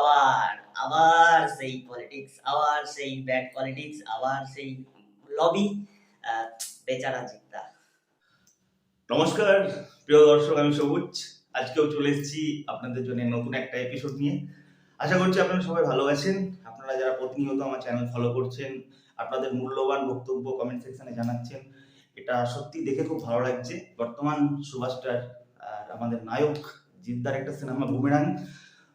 আবার আবার সেই পলিটিক্স আবার সেই ব্যাড পলিটিক্স আবার সেই লবি বেচারা জিদ্দা নমস্কার, প্রিয় দর্শক, আমি সবুজ। আজকেও চলে এসেছি আপনাদের জন্য নতুন একটা এপিসোড নিয়ে। আশা করছি আপনারা সবাই ভালো আছেন। আপনারা যারা প্রতিনিয়ত আমার চ্যানেল ফলো করছেন, আপনাদের মূল্যবান বক্তব্য কমেন্ট সেকশনে জানাচ্ছেন, এটা সত্যি দেখে খুব ভালো লাগছে। বর্তমান সুভাষটার আর আমাদের নায়ক জিদ্দার একটা সিনেমা বুমেরাং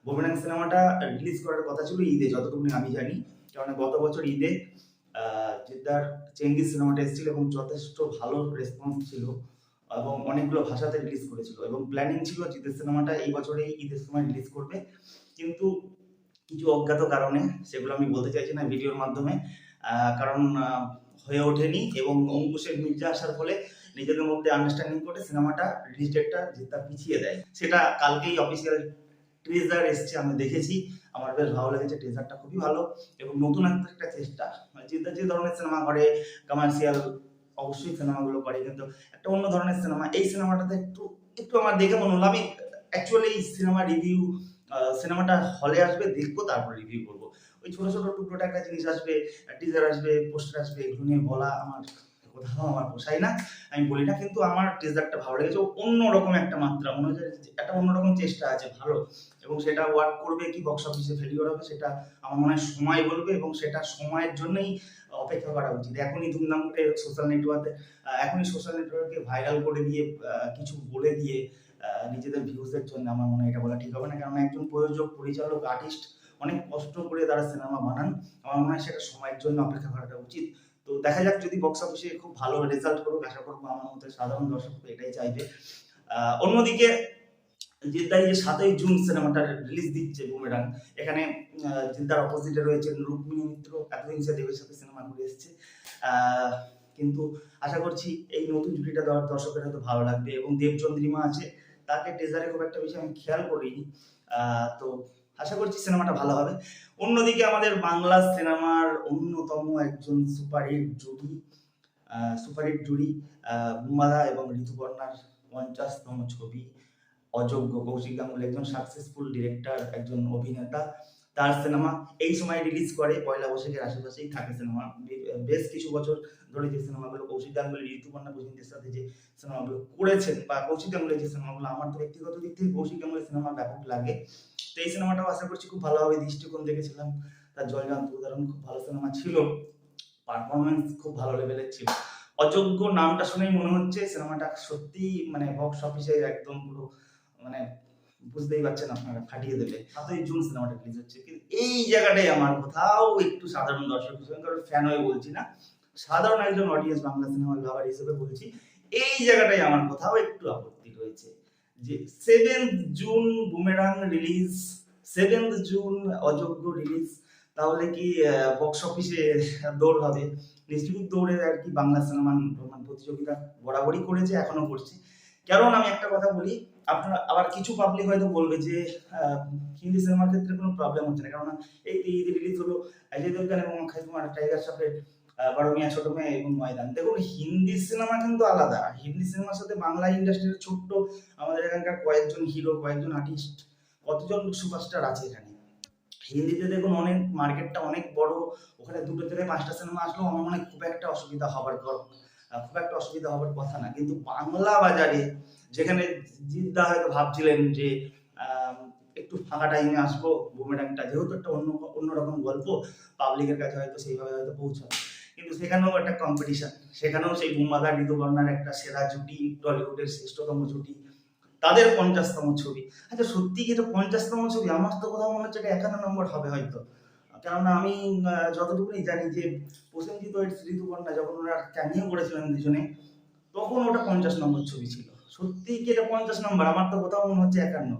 বুমেরাং সিনেমাটা রিলিজ করার কথা ছিল ঈদে, যতটুকু আমি জানি। কারণ গত বছর ঈদে জিদ্দার চেঙ্গিস সিনেমাটা এসেছিল এবং যথেষ্ট ভালো রেসপন্স ছিল এবং অনেকগুলো ভাষাতে রিলিজ করেছিল। এবং প্ল্যানিং ছিল জিতের সিনেমাটা এই বছরেই ঈদের সময় রিলিজ করবে। কিন্তু কিছু অজ্ঞাত কারণে, সেগুলো আমি বলতে চাইছি না ভিডিওর মাধ্যমে কারণ হয়ে ওঠেনি এবং অঙ্কুশের মির্জা আসার ফলে নিজেদের মধ্যে আন্ডারস্ট্যান্ডিং করে সিনেমাটা রিলিজ ডেটটা জিদ্দা পিছিয়ে দেয়। সেটা কালকেই অফিসিয়াল ট্রেজার এসছে, আমি দেখেছি। আমার বেশ ভালো লেগেছে ট্রেজারটা খুবই ভালো। এবং নতুন একটা চেষ্টা। মানে জিদ্দা যে ধরনের সিনেমা করে কমার্শিয়াল অবশ্যই সিনেমাগুলো করে, কিন্তু একটা অন্য ধরনের সিনেমা এই সিনেমাটাতে একটু একটু আমার দেখে মনে হলো, আমি অ্যাকচুয়ালি এই সিনেমা রিভিউ সিনেমাটা হলে আসবে, দেখব, তারপর রিভিউ করব। ওই ছোট ছোট টুকরোটা একটা জিনিস আসবে টিজার আসবে পোস্টার আসবে, এগুলো নিয়ে বলা আমার কোথাও আমার পোষায় না। আমি বলি, না, কিন্তু আমার টিজারটা ভালো লেগেছে। অন্যরকম একটা মাত্রা, মনে হচ্ছে একটা অন্যরকম চেষ্টা আছে, ভালো। এবং সেটা ওয়ার্ক করবে কি বক্স অফিসে ফেলিওর হবে, সেটা আমার মনে হয় সময় বলবে এবং সেটা সময়ের জন্যই অপেক্ষা করা উচিত। এখনই ধুমধাম করে সোশ্যাল নেটওয়ার্কে এখনই সোশ্যাল নেটওয়ার্কে ভাইরাল করে দিয়ে কিছু বলে দিয়ে নিজেদের ভিউজের জন্য আমার মনে হয় এটা বলা ঠিক হবে না। কারণ একজন প্রযোজক, পরিচালক আর্টিস্ট অনেক কষ্ট করে তারা সিনেমা বানান। আমার মনে হয় সেটা সময়ের জন্য অপেক্ষা করাটা উচিত। তো দেখা যাক যদি বক্স অফিসে খুব ভালো রেজাল্ট করুক, আশা করব আমার মতো সাধারণ দর্শক এটাই চাইবে। অন্যদিকে জিদ্দাই যে সাতই জুন সিনেমাটা রিলিজ দিচ্ছে বুমেরাং এখানে জিদ্দার অপোজিটে রয়েছেন রুক্মিণী মিত্র, এতদিন সে দেবের সাথে সিনেমা করে এসেছে। কিন্তু আশা করছি এই নতুন জুটিটা দেওয়ার দর্শকের হয়তো ভালো লাগবে এবং দেবচন্দ্রিমা আছে, তাকে টেজারে খুব একটা বেশি আমি খেয়াল করিনি। তো আশা করছি সিনেমাটা ভালো হবে। অন্যদিকে আমাদের বাংলা সিনেমার অন্যতম একজন সুপারহিট জুটি সুপারহিট জুড়ি বুমাদা এবং ঋতুপর্ণার পঞ্চাশতম ছবি, অযোগ্য কৌশিক গাঙ্গুলি একজন সাকসেসফুল ডিরেক্টর একজন অভিনেতা। তার সিনেমা এই সময় রিলিজ করে পয়লা বৈশাখের আশেপাশেই থাকে সিনেমা বেশ কিছু বছর ধরে যে সিনেমাগুলো কৌশিক গাঙ্গুলি ঋতুপর্ণা প্রসেনজিতের সাথে যে সিনেমাগুলো করেছেন বা কৌশিক গাঙ্গুলির যে সিনেমাগুলো আমার তো ব্যক্তিগত দিক থেকে কৌশিক গাঙ্গুলির সিনেমা ব্যাপক লাগে। তো এই সিনেমাটাও আশা করছি খুব ভালো হবে দৃষ্টিকোণ দেখেছিলাম। তার জয়কান্ত উদাহরণ খুব ভালো সিনেমা ছিল। পারফরমেন্স খুব ভালো লেভেলের ছিল। অযোগ্য নামটা শুনেই মনে হচ্ছে সিনেমাটা সত্যি মানে বক্স অফিসে একদম পুরো মানে বুঝতেই পারছেন আপনারা ফাটিয়ে দেবে। সাতই জুন সিনেমাটা রিলিজ হচ্ছে। কিন্তু এই জায়গাটাই আমার কোথাও একটু সাধারণ দর্শক হিসেবে কারণ ফ্যান হয়ে বলছি না সাধারণ একজন অডিয়েন্স বাংলা সিনেমার লাভার হিসেবে বলছি এই জায়গাটাই আমার কোথাও একটু আপত্তি রয়েছে। যে seventh June Boomerang release seventh June অযোগ্য রিলিজ তাহলে কি বক্স অফিসে দৌড় হবে? নিশ্চিত দৌড়ে আর কি বাংলা সিনেমা প্রতিযোগিতা বরাবরই করেছে এখনও করছে। কারণ আমি একটা কথা বলি আপনারা আবার কিছু পাবলিক হয়তো বলবে যে হিন্দি সিনেমার ক্ষেত্রে কোনো প্রবলেম হচ্ছে না। কারণ এই ঈদ রিলিজ হলো অজয় দেবগান এবং অক্ষয় কুমার টাইগার আহ, বড় মিয়া ছোট মেয়ে এবং ময়দান। দেখুন হিন্দি সিনেমা কিন্তু আলাদা। হিন্দি সিনেমার সাথে বাংলা ইন্ডাস্ট্রির ছোট্ট আমাদের এখানকার কয়েকজন হিরো কয়েকজন আর্টিস্ট কতজন সুপারস্টার আছে এখানে? হিন্দিতে দেখুন অনেক মার্কেটটা অনেক বড়। ওখানে দুটো থেকে পাঁচটা সিনেমা আসলেও আমার মনে খুব একটা অসুবিধা হবার খুব একটা অসুবিধা হবার কথা না। কিন্তু বাংলা বাজারে যেখানে জিদ্দা হয়তো ভাবছিলেন যে একটু ফাঁকা টাইমে আসব বুমেরাংটা যেহেতু একটা অন্য, অন্যরকম গল্প পাবলিকের কাছে হয়তো সেইভাবে হয়তো পৌঁছাবে। কিন্তু সেখানেও একটা কম্পিটিশন সেখানেও সেই বুমাদা ঋতুবর্ণার একটা সেরা জুটি, টলিউডের শ্রেষ্ঠতম জুটি, তাদের পঞ্চাশতম ছবি। আচ্ছা সত্যি কি এটা পঞ্চাশতম ছবি? আমার তো কোথাও মনে হচ্ছে এটা একান্ন নম্বর হবে হয়তো। কেননা আমি যতটুকুনি জানি যে, প্রসেনজিৎ ঋতুপর্ণা যখন ওরা ক্যামিও করেছিলেন দুজনে, তখন ওটা পঞ্চাশ নম্বর ছবি ছিল। সত্যি কি এটা পঞ্চাশ নম্বর? আমার তো কোথাও মনে হচ্ছে একান্ন।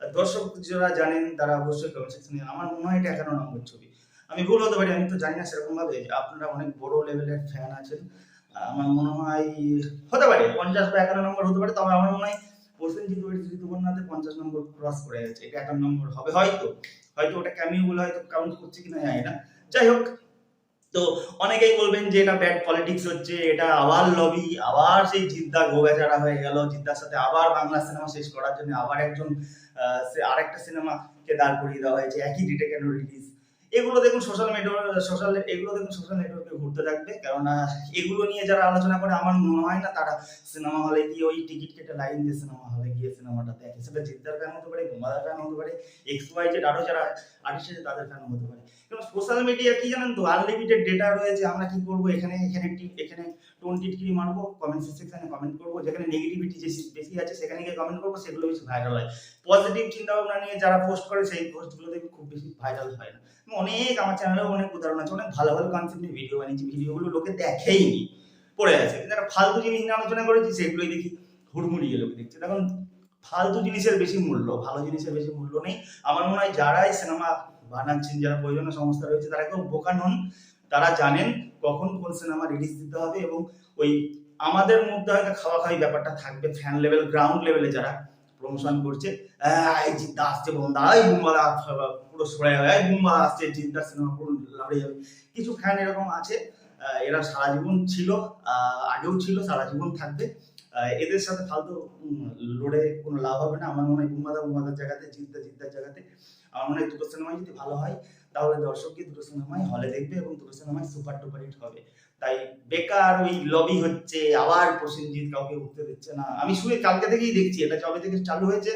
দর্শক যারা জানেন তারা অবশ্যই কমেন্ট সেকশনে আমার মনে হয় এটা একান্ন নম্বর ছবি। আমি ভুল হতে পারি, আমি তো জানি না সেরকম ভাবে আপনারা অনেক বড় লেভেলের ফ্যান আছেন। আমার মনে হয় হতে পারে, পঞ্চাশ বা একান্ন নম্বর হতে পারে, তবে আমার মনে হয় প্রসেনজিৎ ঋতুপর্ণাতে পঞ্চাশ নম্বর ক্রস করে গেছে, এটা একান্ন নম্বর হবে। হয়তো হয়তো ওটা ক্যামিও বলে হয়তো কাউন্ট করছে কিনা জানি না। যাই হোক তো অনেকেই বলবেন যে এটা ব্যাড পলিটিক্স হচ্ছে, এটা আবার লবি আবার সেই জিদ্দা গোবেচারা হয়ে গেল, জিদ্দার সাথে আবার বাংলা সিনেমা শেষ করার জন্য আবার একজন আরেকটা সিনেমাকে দাঁড় করিয়ে দেওয়া হয়েছে, একই ডেটে কেন রিলিজ এগুলো দেখুন সোশ্যাল নেটওয়ার্ক সোশ্যাল এগুলো দেখুন সোশ্যাল নেটওয়ার্কে ঘুরতে থাকবে। কেননা এগুলো নিয়ে যারা আলোচনা করে, আমার মনে হয় না তারা সিনেমা হলে গিয়ে ওই টিকিট কেটে লাইন দিয়ে সিনেমা হলে গিয়ে সিনেমাটা দেখে সেটা জিদ্দার ফ্যান হতে পারে গোমাদার ফ্যান হতে পারে এক্স ওয়াই জেড আরও যারা আর্টিস্ট আছে তাদের ফ্যান হতে পারে। কারণ সোশ্যাল মিডিয়া কি জানেন তো? আনলিমিটেড ডেটা রয়েছে, আমরা কি করব? এখানে এখানে এখানে টোন টিটকিরি মারবো? কমেন্ট সেকশনে কমেন্ট করব। যেখানে নেগেটিভিটি যে বেশি আছে, সেখানে গিয়ে কমেন্ট করব, সেগুলো বেশি ভাইরাল হয়। পজিটিভ চিন্তা ভাবনা নিয়ে যারা পোস্ট করে, সেই পোস্টগুলো দেখবে খুব বেশি ভাইরাল হয় না। অনেক আমার চ্যানেলেও অনেক উদাহরণ আছে, অনেক ভালো ভালো কনসেপ্ট নিয়ে ভিডিও বানিয়েছি। ভিডিওগুলো লোকে দেখেইনি, পড়ে আছে একটা ফালতু জিনিস নিয়ে আলোচনা করেছি, সেগুলোই দেখি হুড়মুড়িয়ে লোকে দেখছে তখন ফালতু জিনিসের বেশি মূল্য, ভালো জিনিসের বেশি মূল্য নেই। আমার মনে হয় যারাই সিনেমা বানাচ্ছেন, যারা প্রয়োজনীয় সংস্থা রয়েছে, তারা কেউ বোকা নন। তারা জানেন কখন কোন সিনেমা রিলিজ দিতে হবে এবং ওই আমাদের মধ্যে হয়তো খাওয়া খাওয়াই ব্যাপারটা থাকবে ফ্যান লেভেল গ্রাউন্ড লেভেলে যারা প্রমোশন করছে এই আসছে বোমদা এই বুমবাদা পুরো সরে যাবে এই আসছে জিদ্দা সিনেমা পুরো লাড়িয়ে যাবে। কিছু ফ্যান এরকম আছে এরা সারা জীবন ছিল আগেও ছিল, সারা জীবন থাকবে। এদের সাথে ফালতু লড়ে কোনো লাভ হবে না। আমার মনে হয় বুমবাদা বুমবাদার জায়গাতে, জিদ্দা, জিদ্দার জায়গাতে আমার মনে হয় দুটো সিনেমাই যদি ভালো হয়, তাহলে দর্শককে দুটো সিনেমাই হলে দেখবে এবং দুটো সিনেমাই সুপার টুপার হিট হবে। তাই বেকার ওই লবি হচ্ছে, আবার প্রসেনজিৎ কাউকে উঠতে দিচ্ছে না। আমি শুনে কালকে থেকেই দেখছি, এটা যবে থেকে চালু হয়েছে?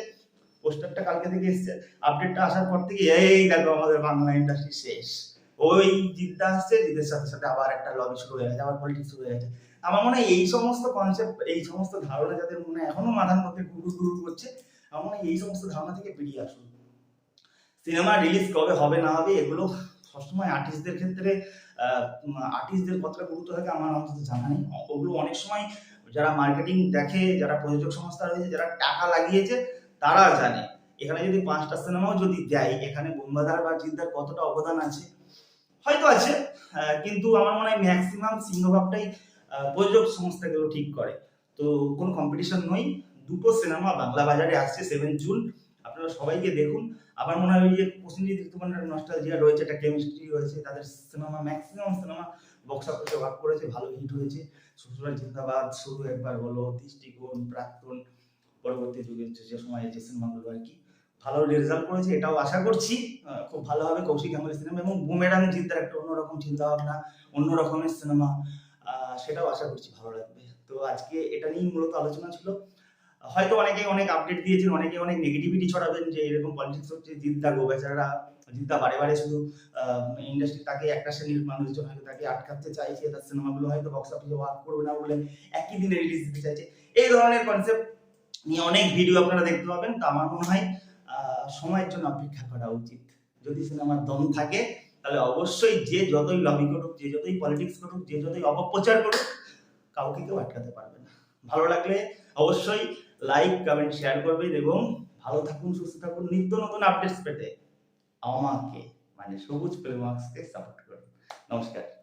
পোস্টারটা কালকে থেকে এসছে। আপডেটটা আসার পর থেকে এই দেখো আমাদের বাংলা ইন্ডাস্ট্রি শেষ। ওই জিদ্দা আসছে জিদের সাথে সাথে আবার একটা লবি শুরু হয়ে গেছে, আবার পলিটিক্স শুরু হয়ে গেছে। আমার মনে হয় এই সমস্ত কনসেপ্ট এই সমস্ত ধারণা যাদের মনে এখনও মাথার মধ্যে গুরু গুরু করছে, আমার মনে হয় এই সমস্ত ধারণা থেকে বেরিয়ে আসুন। সিনেমা রিলিজ কবে হবে, না হবে, এগুলো সবসময় আর্টিস্টদের ক্ষেত্রে আর্টিস্টদের কতটা গুরুত্ব থাকে আমার অন্তত জানা নেই। ওগুলো অনেক সময় যারা মার্কেটিং দেখে, যারা প্রযোজক সংস্থা রয়েছে, যারা টাকা লাগিয়েছে, তারা জানে। এখানে যদি পাঁচটা সিনেমাও যদি দেয়, এখানে বোম্বাদার বা জিদ্দার কতটা অবদান আছে? হয়তো আছে কিন্তু আমার মনে হয় ম্যাক্সিমাম সিংহভাবটাই প্রযোজক সংস্থাগুলো ঠিক করে। তো কোনো কম্পিটিশন নয়, দুটো সিনেমা বাংলা বাজারে আসছে সেভেন জুন আপনারা সবাইকে দেখুন। আমার মনে হয় ওই যে প্রসেনজিৎ ঋতুপর্ণের নস্টালজিয়া রয়েছে, একটা কেমিস্ট্রি রয়েছে, তাদের সিনেমা ম্যাক্সিমাম সিনেমা বক্স অফিসে ওয়ার্ক করেছে, ভালো হিট হয়েছে। শ্বশুরাল জিন্দাবাদ শুরু একবার বলো দৃষ্টিকোণ, প্রাক্তন, পরবর্তী যুগে যে সময় যে সিনেমাগুলো আর কি। ভালো রেজাল্ট করেছে, এটাও আশা করছি খুব ভালো হবে। কৌশিক আহমেদের সিনেমা এবং বুমেরাং জিদ্দার একটা অন্যরকম চিন্তা ভাবনা অন্য রকমের সিনেমা সেটাও আশা করছি ভালো লাগবে। তো আজকে এটা নিয়েই মূলত আলোচনা ছিল। হয়তো অনেকে অনেক আপডেট দিয়েছেন, অনেকে অনেক নেগেটিভিটি ছড়াবেন যে এরকম পলিটিক্স হচ্ছে, জিদ্দা গো বেচারা জিদ্দা বারে বারে শুধু ইন্ডাস্ট্রি তাকে একটা শ্রেণির মানুষজন হয়তো তাকে আটকাতে চাইছে, তার সিনেমাগুলো হয়তো বক্স অফিসে ওয়ার্ক করবে না বলে একই দিনে রিলিজ দিতে চাইছে। এই ধরনের কনসেপ্ট নিয়ে অনেক ভিডিও আপনারা দেখতে পাবেন। তো আমার মনে হয় সময়ের জন্য অপেক্ষা করা উচিত। যদি সিনেমার দম থাকে, তাহলে অবশ্যই যে যতই লবি করুক, যে যতই পলিটিক্স করুক, যে যতই অপপ্রচার করুক, কাউকে কেউ আটকাতে পারবে না। ভালো লাগলে অবশ্যই লাইক কমেন্ট শেয়ার করবেন এবং ভালো থাকুন, সুস্থ থাকুন, নিত্য নতুন আপডেটস পেতে আমাকে মানে সবুজ প্রেমাক্সকে সাপোর্ট করুন। নমস্কার।